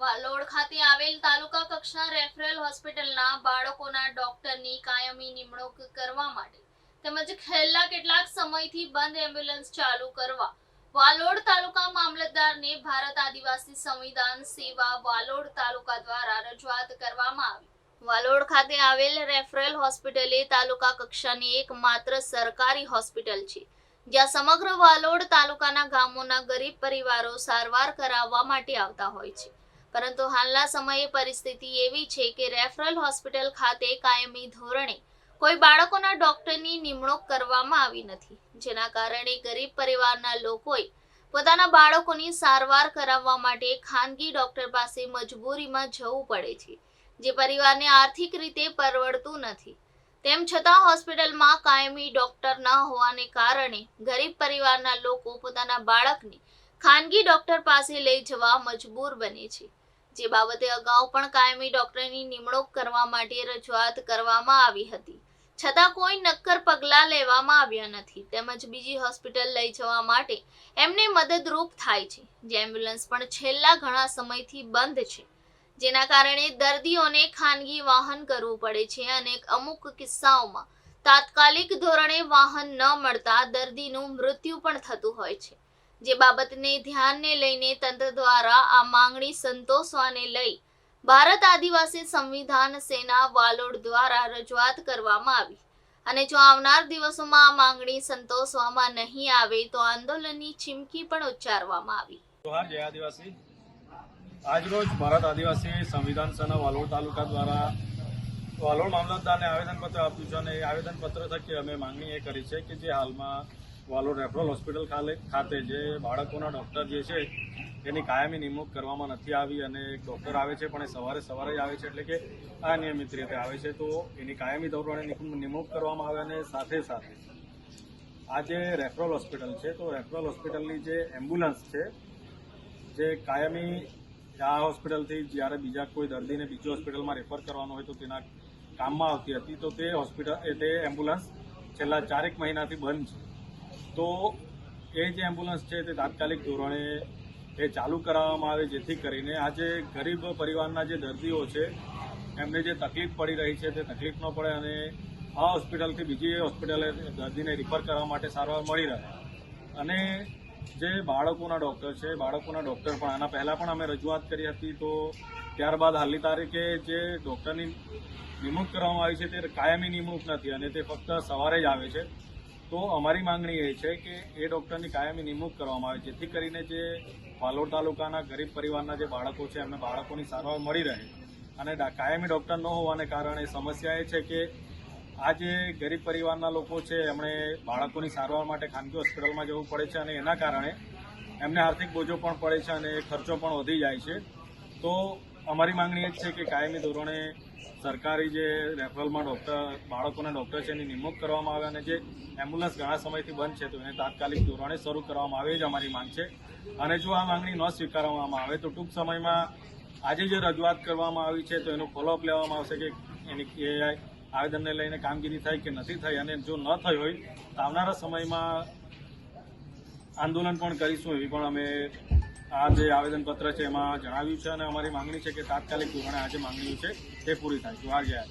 વાલોડ ખાતે આવેલ તાલુકા કક્ષા રેફરલ હોસ્પિટલના બાળકોના ડોક્ટરની કાયમી નિમણૂક કરવા માટે તેમજ છેલ્લા કેટલાક સમયથી બંધ એમ્બ્યુલન્સ ચાલુ કરવા વાલોડ તાલુકા મામલતદારને ભારત આદિવાસી સંવિધાન સેવા વાલોડ તાલુકા દ્વારા રજૂઆત કરવામાં આવી. વાલોડ ખાતે આવેલ રેફરલ હોસ્પિટલ એ તાલુકા કક્ષાની એક માત્ર સરકારી હોસ્પિટલ છે, જ્યાં સમગ્ર વાલોડ તાલુકાના ગામોના ગરીબ પરિવારો સારવાર કરાવવા માટે આવતા હોય છે. પરંતુ હાલના સમયે પરિસ્થિતિ એવી છે કે રેફરલ હોસ્પિટલ ખાતે કાયમી ધોરણે કોઈ બાળકોના ડોક્ટરની નિમણૂક કરવામાં આવી નથી. જેના કારણે ગરીબ પરિવારના લોકોએ પોતાના બાળકોની સારવાર કરાવવા માટે ખાનગી ડોક્ટર પાસે મજબૂરીમાં જવું પડે છે, જે પરિવારને આર્થિક રીતે પરવડતું નથી. તેમ છતાં હોસ્પિટલમાં કાયમી ડોક્ટર ન હોવાને કારણે ગરીબ પરિવારના લોકો પોતાના બાળકને ખાનગી ડોક્ટર પાસે લઈ જવા મજબૂર બને છે. જે બાબતે અગાઉ પણ કાયમી ડોક્ટરની નિમણૂક કરવા માટે રજૂઆત કરવામાં આવી હતી. છતાં કોઈ નક્કર પગલાં લેવામાં આવ્યા નથી. તેમજ બીજી હોસ્પિટલ લઈ જવા માટે એમને મદદરૂપ થાય છે. જે એમ્બ્યુલન્સ પણ છેલ્લા ઘણા સમયથી બંધ છે. જેના કારણે દર્દીઓને ખાનગી વાહન કરવું પડે છે અને અમુક કિસ્સાઓમાં તાત્કાલિક ધોરણે વાહન ન મળતા દર્દીનું મૃત્યુ પણ થતું હોય છે. જે બાબતને ધ્યાનને લઈને તંત્ર દ્વારા આ માંગણી સંતોષવાને લઈ ભારત આદિવાસી સંવિધાન સેના વાલોડ દ્વારા રજૂઆત કરવામાં આવી. અને જો આવનાર દિવસોમાં આ માંગણી સંતોષવામાં નહીં આવે તો આંદોલનની ચીમકી પણ ઉચ્ચારવામાં આવી. આજરોજ ભારત આદિવાસી સંવિધાન સેના વાલોડ તાલુકા દ્વારા વાલોડ મામલતદારને આવેદનપત્ર આપ્યું છે અને આવેદનપત્ર થકી અમે માંગણી એ કરી છે કે જે હાલમાં વાલોડ રેફરલ હોસ્પિટલ ખાતે જે બાળકોના ડૉક્ટર જે છે એની કાયમી નિમણૂક કરવામાં નથી આવી અને એક ડૉક્ટર આવે છે, પણ એ સવારે સવારે આવે છે, એટલે કે અનિયમિત રીતે આવે છે. તો એની કાયમી ધોરણે નિમ- નિમણૂક કરવામાં આવે અને સાથે સાથે આ જે રેફરલ હોસ્પિટલ છે, તો રેફરલ હોસ્પિટલની જે એમ્બ્યુલન્સ છે, જે કાયમી આ હોસ્પિટલથી જ્યારે બીજા કોઈ દર્દીને બીજી હોસ્પિટલમાં રેફર કરવાનો હોય તો તેના કામમાં આવતી હતી, તો તે હોસ્પિટલ એ તે એમ્બ્યુલન્સ છેલ્લા ચારેક મહિનાથી બંધ છે. તો એ જે એમ્બ્યુલન્સ છે તે તાત્કાલિક ધોરણે એ ચાલુ કરાવવામાં આવે જેથી કરીને આજે ગરીબ પરિવારના જે દર્દીઓ છે, એમને જે તકલીફ પડી રહી છે તે તકલીફ ન પડે અને આ હોસ્પિટલથી બીજી હોસ્પિટલે દર્દીને રિફર કરવા માટે સારવાર મળી રહે. અને જે બાળકોના ડૉક્ટર છે, બાળકોના ડૉક્ટર પણ, આના પહેલાં પણ અમે રજૂઆત કરી હતી તો ત્યારબાદ હાલની તારીખે જે ડૉક્ટરની નિમણૂક કરવામાં આવી છે તે કાયમી નિમણૂક નથી અને તે ફક્ત સવારે જ આવે છે. તો અમારી માંગણી એ છે કે એ ડૉક્ટરની કાયમી નિમણૂક કરવામાં આવે, જેથી કરીને જે વાલોડ તાલુકાના ગરીબ પરિવારના જે બાળકો છે, એમને બાળકોની સારવાર મળી રહે અને કાયમી ડૉક્ટર ન હોવાને કારણે સમસ્યા એ છે કે આ જે ગરીબ પરિવારના લોકો છે, એમણે બાળકોની સારવાર માટે ખાનગી હોસ્પિટલમાં જવું પડે છે અને એના કારણે એમને આર્થિક બોજો પણ પડે છે અને ખર્ચો પણ વધી જાય છે. તો અમારી માંગણી એ જ છે કે કાયમી ધોરણે સરકારી જે રેફરલમાં ડૉક્ટર, બાળકોના ડૉક્ટર છે એની નિમણૂક કરવામાં આવે અને જે એમ્બ્યુલન્સ ઘણા સમયથી બંધ છે, તો એને તાત્કાલિક ધોરણે શરૂ કરવામાં આવે જ અમારી માંગ છે. અને જો આ માંગણી ન સ્વીકારવામાં આવે, તો ટૂંક સમયમાં આજે જે રજૂઆત કરવામાં આવી છે, તો એનો ફોલોઅપ લેવામાં આવશે કે એની આવેદનને લઈને કામગીરી થઈ કે નથી થઈ અને જો ન થઈ હોય તો આવનારા સમયમાં આંદોલન પણ કરીશું એવી પણ અમે આ જે આવેદનપત્ર છે એમાં જણાવ્યું છે અને અમારી માંગણી છે કે તાત્કાલિક ધોરણે આ જે માંગણીઓ છે તે પૂરી થાય જોહાર ગયા.